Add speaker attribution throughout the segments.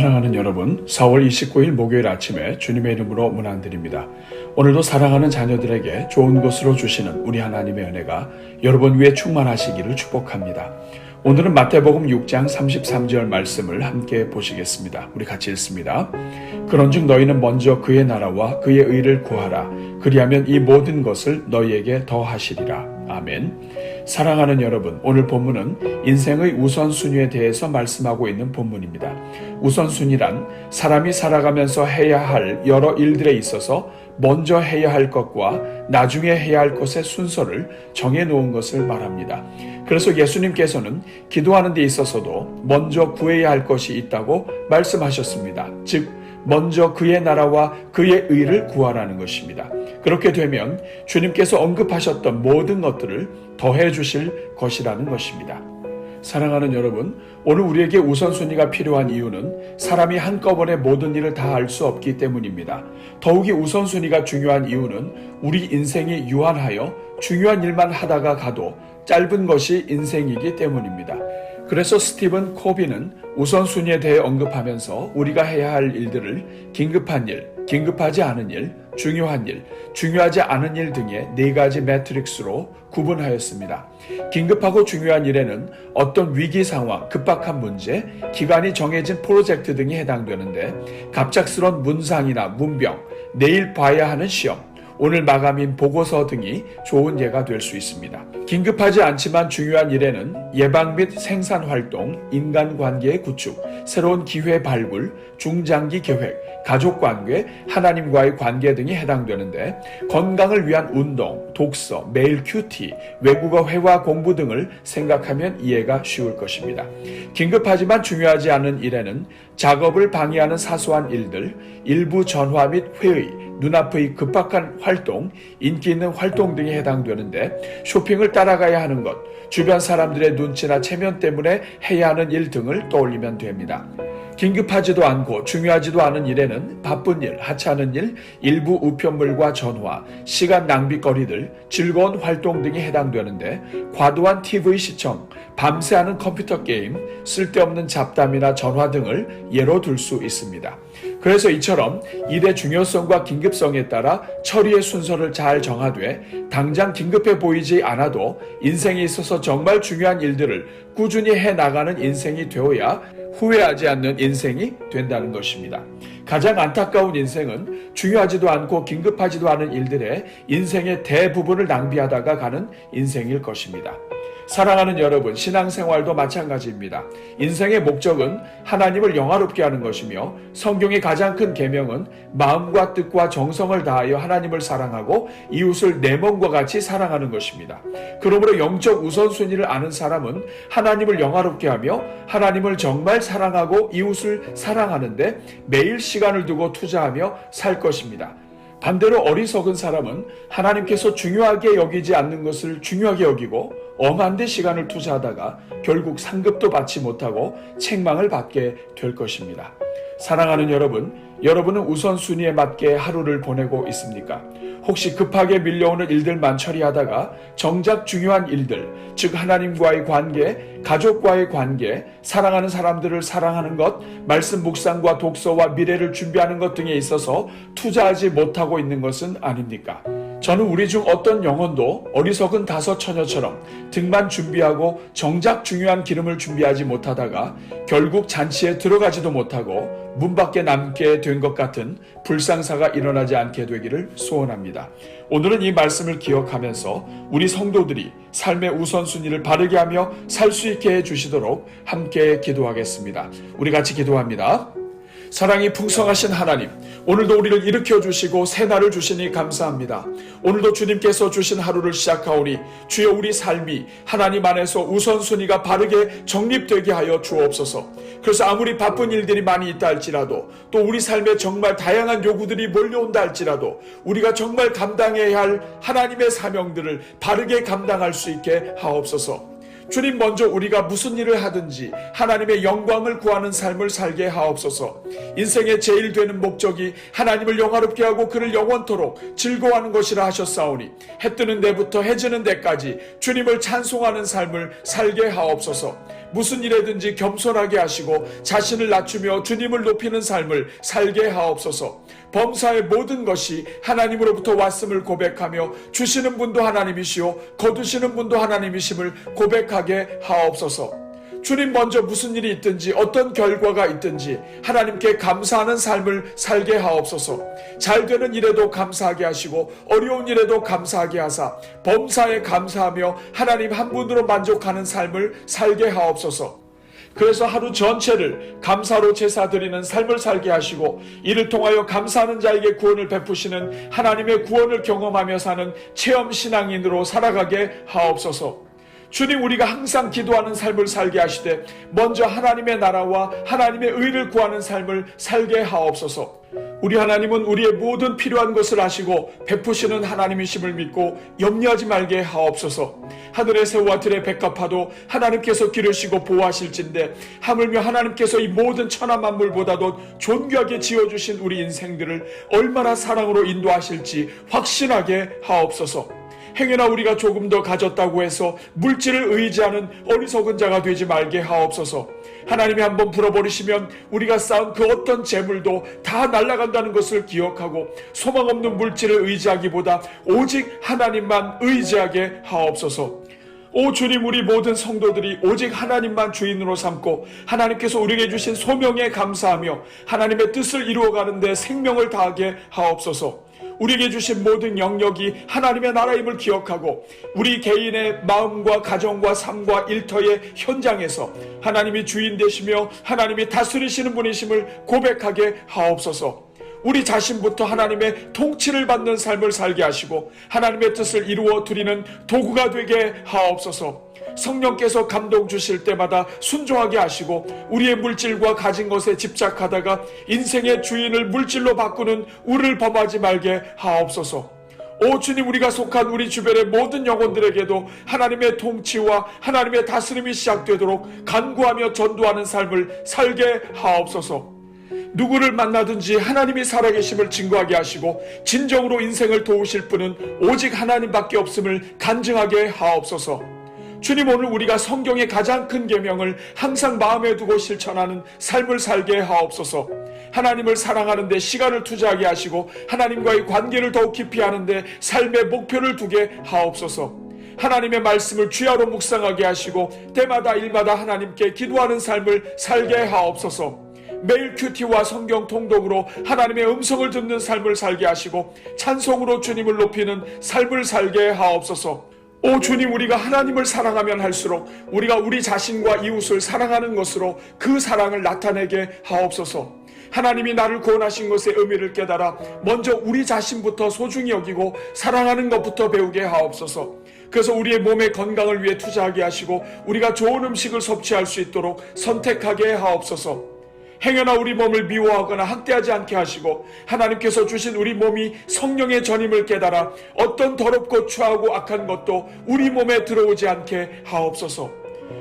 Speaker 1: 사랑하는 여러분, 4월 29일 목요일 아침에 주님의 이름으로 문안드립니다. 오늘도 사랑하는 자녀들에게 좋은 것으로 주시는 우리 하나님의 은혜가 여러분 위에 충만하시기를 축복합니다. 오늘은 마태복음 6장 33절 말씀을 함께 보시겠습니다. 우리 같이 읽습니다. 그런즉 너희는 먼저 그의 나라와 그의 의를 구하라. 그리하면 이 모든 것을 너희에게 더하시리라. 아멘. 사랑하는 여러분, 오늘 본문은 인생의 우선순위에 대해서 말씀하고 있는 본문입니다. 우선순위란 사람이 살아가면서 해야 할 여러 일들에 있어서 먼저 해야 할 것과 나중에 해야 할 것의 순서를 정해 놓은 것을 말합니다. 그래서 예수님께서는 기도하는 데 있어서도 먼저 구해야 할 것이 있다고 말씀하셨습니다. 즉, 먼저 그의 나라와 그의 의를 구하라는 것입니다. 그렇게 되면 주님께서 언급하셨던 모든 것들을 더해 주실 것이라는 것입니다. 사랑하는 여러분, 오늘 우리에게 우선순위가 필요한 이유는 사람이 한꺼번에 모든 일을 다할수 없기 때문입니다. 더욱이 우선순위가 중요한 이유는 우리 인생이 유한하여 중요한 일만 하다가 가도 짧은 것이 인생이기 때문입니다. 그래서 스티븐 코비는 우선순위에 대해 언급하면서 우리가 해야 할 일들을 긴급한 일, 긴급하지 않은 일, 중요한 일, 중요하지 않은 일 등의 네 가지 매트릭스로 구분하였습니다. 긴급하고 중요한 일에는 어떤 위기 상황, 급박한 문제, 기간이 정해진 프로젝트 등이 해당되는데 갑작스런 문상이나 문병, 내일 봐야 하는 시험, 오늘 마감인 보고서 등이 좋은 예가 될 수 있습니다. 긴급하지 않지만 중요한 일에는 예방 및 생산 활동, 인간 관계의 구축, 새로운 기회 발굴, 중장기 계획, 가족 관계, 하나님과의 관계 등이 해당되는데 건강을 위한 운동, 독서, 매일 큐티, 외국어 회화 공부 등을 생각하면 이해가 쉬울 것입니다. 긴급하지만 중요하지 않은 일에는 작업을 방해하는 사소한 일들, 일부 전화 및 회의, 눈앞의 급박한 활동, 인기 있는 활동 등이 해당되는데 쇼핑을 따라가야 하는 것, 주변 사람들의 눈치나 체면 때문에 해야 하는 일 등을 떠올리면 됩니다. 긴급하지도 않고 중요하지도 않은 일에는 바쁜 일, 하찮은 일, 일부 우편물과 전화, 시간 낭비거리들, 즐거운 활동 등이 해당되는데 과도한 TV 시청, 밤새 하는 컴퓨터 게임, 쓸데없는 잡담이나 전화 등을 예로 들 수 있습니다. 그래서 이처럼 일의 중요성과 긴급성에 따라 처리의 순서를 잘 정하되 당장 긴급해 보이지 않아도 인생에 있어서 정말 중요한 일들을 꾸준히 해 나가는 인생이 되어야 후회하지 않는 인생이 된다는 것입니다. 가장 안타까운 인생은 중요하지도 않고 긴급하지도 않은 일들에 인생의 대부분을 낭비하다가 가는 인생일 것입니다. 사랑하는 여러분, 신앙생활도 마찬가지입니다. 인생의 목적은 하나님을 영화롭게 하는 것이며 성경의 가장 큰 계명은 마음과 뜻과 정성을 다하여 하나님을 사랑하고 이웃을 내 몸과 같이 사랑하는 것입니다. 그러므로 영적 우선순위를 아는 사람은 하나님을 영화롭게 하며 하나님을 정말 사랑하고 이웃을 사랑하는데 매일 시간을 두고 투자하며 살 것입니다. 반대로 어리석은 사람은 하나님께서 중요하게 여기지 않는 것을 중요하게 여기고 엄한 데 시간을 투자하다가 결국 상급도 받지 못하고 책망을 받게 될 것입니다. 사랑하는 여러분, 여러분은 우선순위에 맞게 하루를 보내고 있습니까? 혹시 급하게 밀려오는 일들만 처리하다가 정작 중요한 일들, 즉 하나님과의 관계, 가족과의 관계, 사랑하는 사람들을 사랑하는 것, 말씀 묵상과 독서와 미래를 준비하는 것 등에 있어서 투자하지 못하고 있는 것은 아닙니까? 저는 우리 중 어떤 영혼도 어리석은 다섯 처녀처럼 등만 준비하고 정작 중요한 기름을 준비하지 못하다가 결국 잔치에 들어가지도 못하고 문 밖에 남게 된 것 같은 불상사가 일어나지 않게 되기를 소원합니다. 오늘은 이 말씀을 기억하면서 우리 성도들이 삶의 우선순위를 바르게 하며 살 수 있게 해 주시도록 함께 기도하겠습니다. 우리 같이 기도합니다. 사랑이 풍성하신 하나님, 오늘도 우리를 일으켜 주시고 새 날을 주시니 감사합니다. 오늘도 주님께서 주신 하루를 시작하오니 주여 우리 삶이 하나님 안에서 우선순위가 바르게 정립되게 하여 주옵소서. 그래서 아무리 바쁜 일들이 많이 있다 할지라도 또 우리 삶에 정말 다양한 요구들이 몰려온다 할지라도 우리가 정말 감당해야 할 하나님의 사명들을 바르게 감당할 수 있게 하옵소서. 주님 먼저 우리가 무슨 일을 하든지 하나님의 영광을 구하는 삶을 살게 하옵소서. 인생의 제일 되는 목적이 하나님을 영화롭게 하고 그를 영원토록 즐거워하는 것이라 하셨사오니 해 뜨는 데부터 해 지는 데까지 주님을 찬송하는 삶을 살게 하옵소서. 무슨 일에든지 겸손하게 하시고 자신을 낮추며 주님을 높이는 삶을 살게 하옵소서. 범사의 모든 것이 하나님으로부터 왔음을 고백하며 주시는 분도 하나님이시오 거두시는 분도 하나님이심을 고백하게 하옵소서. 주님 먼저 무슨 일이 있든지 어떤 결과가 있든지 하나님께 감사하는 삶을 살게 하옵소서. 잘 되는 일에도 감사하게 하시고 어려운 일에도 감사하게 하사 범사에 감사하며 하나님 한 분으로 만족하는 삶을 살게 하옵소서. 그래서 하루 전체를 감사로 제사 드리는 삶을 살게 하시고 이를 통하여 감사하는 자에게 구원을 베푸시는 하나님의 구원을 경험하며 사는 체험 신앙인으로 살아가게 하옵소서. 주님 우리가 항상 기도하는 삶을 살게 하시되 먼저 하나님의 나라와 하나님의 의를 구하는 삶을 살게 하옵소서. 우리 하나님은 우리의 모든 필요한 것을 아시고 베푸시는 하나님이심을 믿고 염려하지 말게 하옵소서. 하늘의 새우와 들의 백합화도 하나님께서 기르시고 보호하실진데 하물며 하나님께서 이 모든 천하 만물보다도 존귀하게 지어주신 우리 인생들을 얼마나 사랑으로 인도하실지 확신하게 하옵소서. 행여나 우리가 조금 더 가졌다고 해서 물질을 의지하는 어리석은 자가 되지 말게 하옵소서. 하나님이 한번 불어버리시면 우리가 쌓은 그 어떤 재물도 다 날아간다는 것을 기억하고 소망 없는 물질을 의지하기보다 오직 하나님만 의지하게 하옵소서. 오 주님 우리 모든 성도들이 오직 하나님만 주인으로 삼고 하나님께서 우리에게 주신 소명에 감사하며 하나님의 뜻을 이루어가는데 생명을 다하게 하옵소서. 우리에게 주신 모든 영역이 하나님의 나라임을 기억하고 우리 개인의 마음과 가정과 삶과 일터의 현장에서 하나님이 주인 되시며 하나님이 다스리시는 분이심을 고백하게 하옵소서. 우리 자신부터 하나님의 통치를 받는 삶을 살게 하시고 하나님의 뜻을 이루어 드리는 도구가 되게 하옵소서. 성령께서 감동 주실 때마다 순종하게 하시고 우리의 물질과 가진 것에 집착하다가 인생의 주인을 물질로 바꾸는 우를 범하지 말게 하옵소서. 오 주님 우리가 속한 우리 주변의 모든 영혼들에게도 하나님의 통치와 하나님의 다스림이 시작되도록 간구하며 전도하는 삶을 살게 하옵소서. 누구를 만나든지 하나님이 살아계심을 증거하게 하시고 진정으로 인생을 도우실 분은 오직 하나님밖에 없음을 간증하게 하옵소서. 주님 오늘 우리가 성경의 가장 큰 계명을 항상 마음에 두고 실천하는 삶을 살게 하옵소서. 하나님을 사랑하는데 시간을 투자하게 하시고 하나님과의 관계를 더욱 깊이 하는데 삶의 목표를 두게 하옵소서. 하나님의 말씀을 주야로 묵상하게 하시고 때마다 일마다 하나님께 기도하는 삶을 살게 하옵소서. 매일 큐티와 성경 통독으로 하나님의 음성을 듣는 삶을 살게 하시고 찬송으로 주님을 높이는 삶을 살게 하옵소서. 오 주님 우리가 하나님을 사랑하면 할수록 우리가 우리 자신과 이웃을 사랑하는 것으로 그 사랑을 나타내게 하옵소서. 하나님이 나를 구원하신 것의 의미를 깨달아 먼저 우리 자신부터 소중히 여기고 사랑하는 것부터 배우게 하옵소서. 그래서 우리의 몸의 건강을 위해 투자하게 하시고 우리가 좋은 음식을 섭취할 수 있도록 선택하게 하옵소서. 행여나 우리 몸을 미워하거나 학대하지 않게 하시고 하나님께서 주신 우리 몸이 성령의 전임을 깨달아 어떤 더럽고 추하고 악한 것도 우리 몸에 들어오지 않게 하옵소서.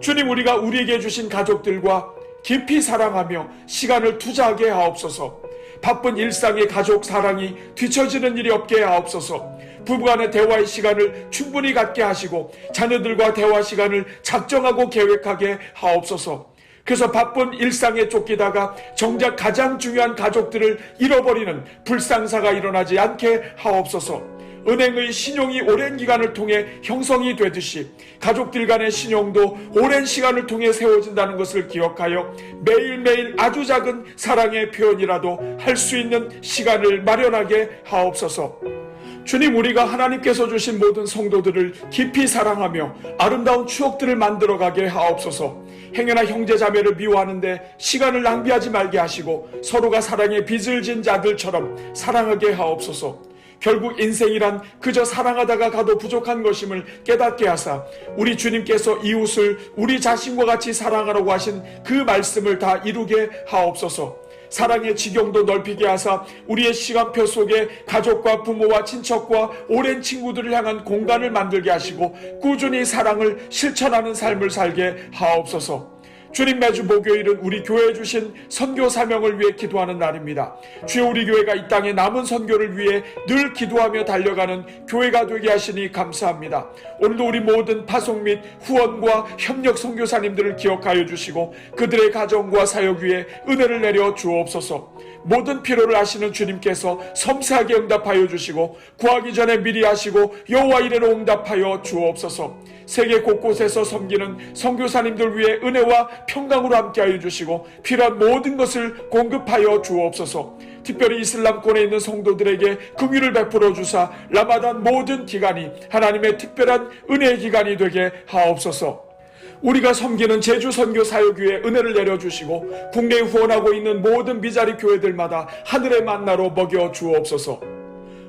Speaker 1: 주님 우리가 우리에게 주신 가족들과 깊이 사랑하며 시간을 투자하게 하옵소서. 바쁜 일상의 가족 사랑이 뒤처지는 일이 없게 하옵소서. 부부간의 대화의 시간을 충분히 갖게 하시고 자녀들과 대화 시간을 작정하고 계획하게 하옵소서. 그래서 바쁜 일상에 쫓기다가 정작 가장 중요한 가족들을 잃어버리는 불상사가 일어나지 않게 하옵소서. 은행의 신용이 오랜 기간을 통해 형성이 되듯이 가족들 간의 신용도 오랜 시간을 통해 세워진다는 것을 기억하여 매일매일 아주 작은 사랑의 표현이라도 할 수 있는 시간을 마련하게 하옵소서. 주님 우리가 하나님께서 주신 모든 성도들을 깊이 사랑하며 아름다운 추억들을 만들어가게 하옵소서. 행여나 형제 자매를 미워하는데 시간을 낭비하지 말게 하시고 서로가 사랑에 빚을 진 자들처럼 사랑하게 하옵소서. 결국 인생이란 그저 사랑하다가 가도 부족한 것임을 깨닫게 하사 우리 주님께서 이웃을 우리 자신과 같이 사랑하라고 하신 그 말씀을 다 이루게 하옵소서. 사랑의 지경도 넓히게 하사 우리의 시간표 속에 가족과 부모와 친척과 오랜 친구들을 향한 공간을 만들게 하시고 꾸준히 사랑을 실천하는 삶을 살게 하옵소서. 주님 매주 목요일은 우리 교회에 주신 선교 사명을 위해 기도하는 날입니다. 주여 우리 교회가 이 땅에 남은 선교를 위해 늘 기도하며 달려가는 교회가 되게 하시니 감사합니다. 오늘도 우리 모든 파송 및 후원과 협력 선교사님들을 기억하여 주시고 그들의 가정과 사역 위에 은혜를 내려 주옵소서. 모든 필요를 아시는 주님께서 섬세하게 응답하여 주시고 구하기 전에 미리 하시고 여호와 이래로 응답하여 주옵소서. 세계 곳곳에서 섬기는 선교사님들 위해 은혜와 평강으로 함께하여 주시고 필요한 모든 것을 공급하여 주옵소서. 특별히 이슬람권에 있는 성도들에게 긍휼을 베풀어 주사 라마단 모든 기간이 하나님의 특별한 은혜의 기간이 되게 하옵소서. 우리가 섬기는 제주 선교 사역위에 은혜를 내려주시고 국내에 후원하고 있는 모든 미자리 교회들마다 하늘의 만나로 먹여 주옵소서.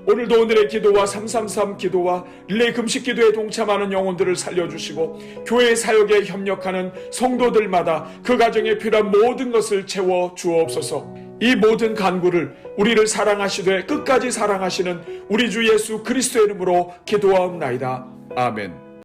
Speaker 1: 오늘도 오늘의 기도와 333 기도와 릴레이 금식 기도에 동참하는 영혼들을 살려주시고 교회 사역에 협력하는 성도들마다 그 가정에 필요한 모든 것을 채워 주옵소서. 이 모든 간구를 우리를 사랑하시되 끝까지 사랑하시는 우리 주 예수 그리스도의 이름으로 기도하옵나이다. 아멘.